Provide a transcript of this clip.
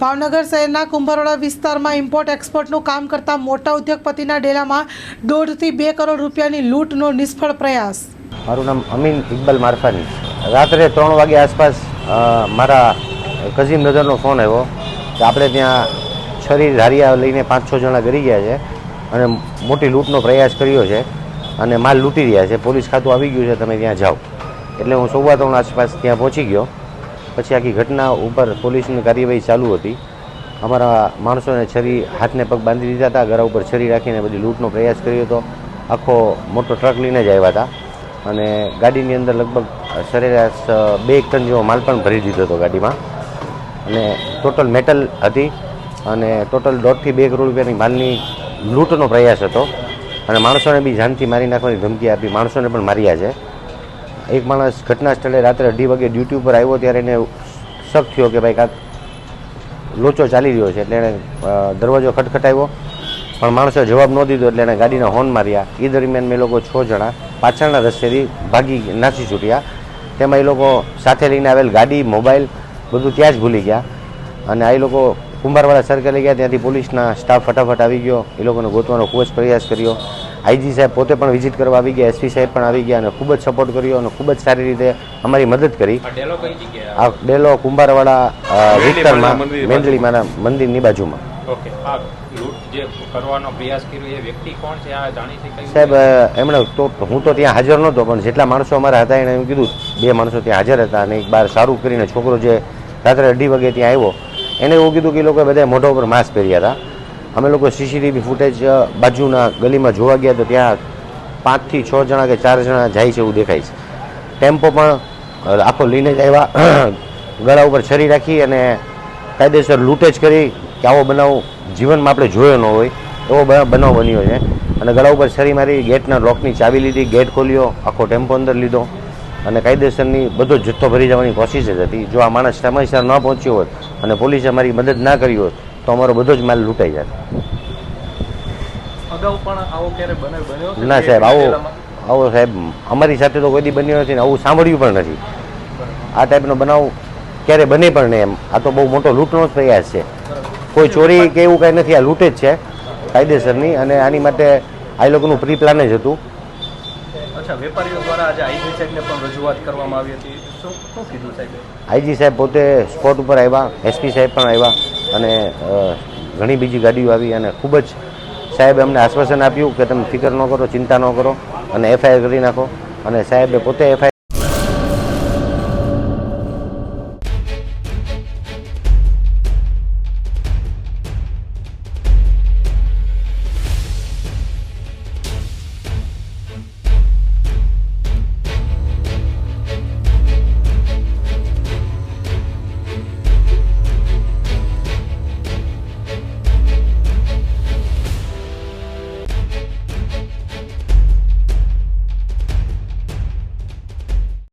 ભાવનગર શહેરના કુંભારવાડા વિસ્તારમાં ઇમ્પોર્ટ એક્સપોર્ટનું કામ કરતા મોટા ઉદ્યોગપતિના ડેલામાં દોઢથી બે કરોડ રૂપિયાની લૂંટનો નિષ્ફળ પ્રયાસ. મારું નામ અમીન ઇકબાલ મારફાની. રાત્રે ત્રણ વાગે આસપાસ મારા કઝિન બ્રધરનો ફોન આવ્યો કે આપણે ત્યાં છરી ધારિયા લઈને પાંચ છ જણા ગરી ગયા છે અને મોટી લૂંટનો પ્રયાસ કર્યો છે અને માલ લૂંટી રહ્યા છે. પોલીસ ખાતું આવી ગયું છે, તમે ત્યાં જાઓ. એટલે હું સવા ત્રણ આસપાસ ત્યાં પહોંચી ગયો. પછી આખી ઘટના ઉપર પોલીસની કાર્યવાહી ચાલુ હતી. અમારા માણસોને છરી હાથને પગ બાંધી દીધા હતા, ઘરા ઉપર છરી રાખીને બધી લૂંટનો પ્રયાસ કર્યો હતો. આખો મોટો ટ્રક લઈને જ આવ્યા હતા. અને ગાડીની અંદર લગભગ સરેરાશ બે એક ટન જેવો માલ પણ ભરી દીધો હતો ગાડીમાં. અને ટોટલ મેટલ હતી અને ટોટલ દોઢથી બે કરોડ રૂપિયાની માલની લૂંટનો પ્રયાસ હતો. અને માણસોને બી જાનથી મારી નાખવાની ધમકી આપી. માણસોને પણ માર્યા છે. એક માણસ ઘટના સ્થળે રાત્રે અઢી વાગે ડ્યુટી ઉપર આવ્યો ત્યારે એને શક થયો કે ભાઈ કાંક લોચો ચાલી રહ્યો છે. એટલે એણે દરવાજો ખટખટાવ્યો. પણ માણસે જવાબ ન દીધો એટલે એણે ગાડીના હોર્ન માર્યા. એ દરમિયાન મેં લોકો છ જણા પાછળના રસ્તેથી ભાગી નાસી છૂટ્યા. તેમાં એ લોકો સાથે લઈને આવેલ ગાડી, મોબાઈલ બધું ત્યાં જ ભૂલી ગયા. અને આ લોકો કુંભારવાળા સર્કલે ગયા. ત્યાંથી પોલીસના સ્ટાફ ફટાફટ આવી ગયો. એ લોકોને ગોતવાનો ખૂબ જ પ્રયાસ કર્યો. આઈજી સાહેબ પોતે પણ વિઝિટ કરવા આવી ગયા એસપી સાહેબ પણ આવી ગયા અને ખૂબ જ સપોર્ટ કર્યો અને ખૂબ જ સારી રીતે અમારી મદદ કરી. આ ડેલો કુંભારવાડા વિસ્તારમાં મેંદળી માના મંદિરની બાજુમાં. ઓકે આ લૂંટ જે કરવાનો પ્રયાસ કર્યો એ વ્યક્તિ કોણ છે? આ જાણી શકાય સાહેબ એમણે તો હું તો ત્યાં હાજર નહોતો પણ જેટલા માણસો અમારા હતા એણે એમ કીધું બે માણસો ત્યાં હાજર હતા અને એક બાર સારું કરીને છોકરો જે રાત્રે અઢી વાગે ત્યાં આવ્યો એને એવું કીધું કે એ લોકોએ બધા મોઢા ઉપર માસ્ક પહેર્યા હતા. અમે લોકો સીસીટીવી ફૂટેજ બાજુના ગલીમાં જોવા ગયા તો ત્યાં પાંચથી છ જણા કે ચાર જણા જાય છે એવું દેખાય છે. ટેમ્પો પણ આખો લઈને જ આવ્યા. ગળા ઉપર છરી રાખી અને કાયદેસર લૂંટેજ કરી કે આવો બનાવ જીવનમાં આપણે જોયો ન હોય, એવો બનાવ બન્યો છે. અને ગળા ઉપર છરી મારી, ગેટના લોકની ચાવી લીધી, ગેટ ખોલ્યો, આખો ટેમ્પો અંદર લીધો. અને કાયદેસરની બધો જથ્થો ભરી જવાની કોશિશ જ હતી. જો આ માણસ સમયસર ન પહોંચ્યો હોત અને પોલીસે મારી મદદ ના કરી હોત તો અમારો બધો જ માલ લૂંટાઈ જાય. અગાઉ પણ આવો ક્યારે બનાવ બન્યો છે? ના સાહેબ આવો આવો સાહેબ અમારી સાથે તો કોઈ દી બન્યો નથી ને આવું સાંભળ્યું પણ નથી. આ ટાઈપનો બનાવ ક્યારે બને પણ નહીં એમ. આ તો બહુ મોટો લૂંટનો જ પ્રયાસ છે. કોઈ ચોરી કે એવું કાંઈ નથી આ લૂંટ જ છે કાયદેસરની. અને આની માટે આ લોકોનું પ્રી પ્લાન જ હતું. આઈજી સાહેબ? પોતે સ્પોટ ઉપર આવ્યા એસપી સાહેબ પણ આવ્યા. અને ઘણી બીજી ગાડીઓ આવી અને ખૂબ જ સાહેબે અમને આશ્વાસન આપ્યું કે તમે ફિકર ન કરો, ચિંતા ન કરો અને એફઆઈઆર કરી નાખો. અને સાહેબે પોતે એફઆઈઆર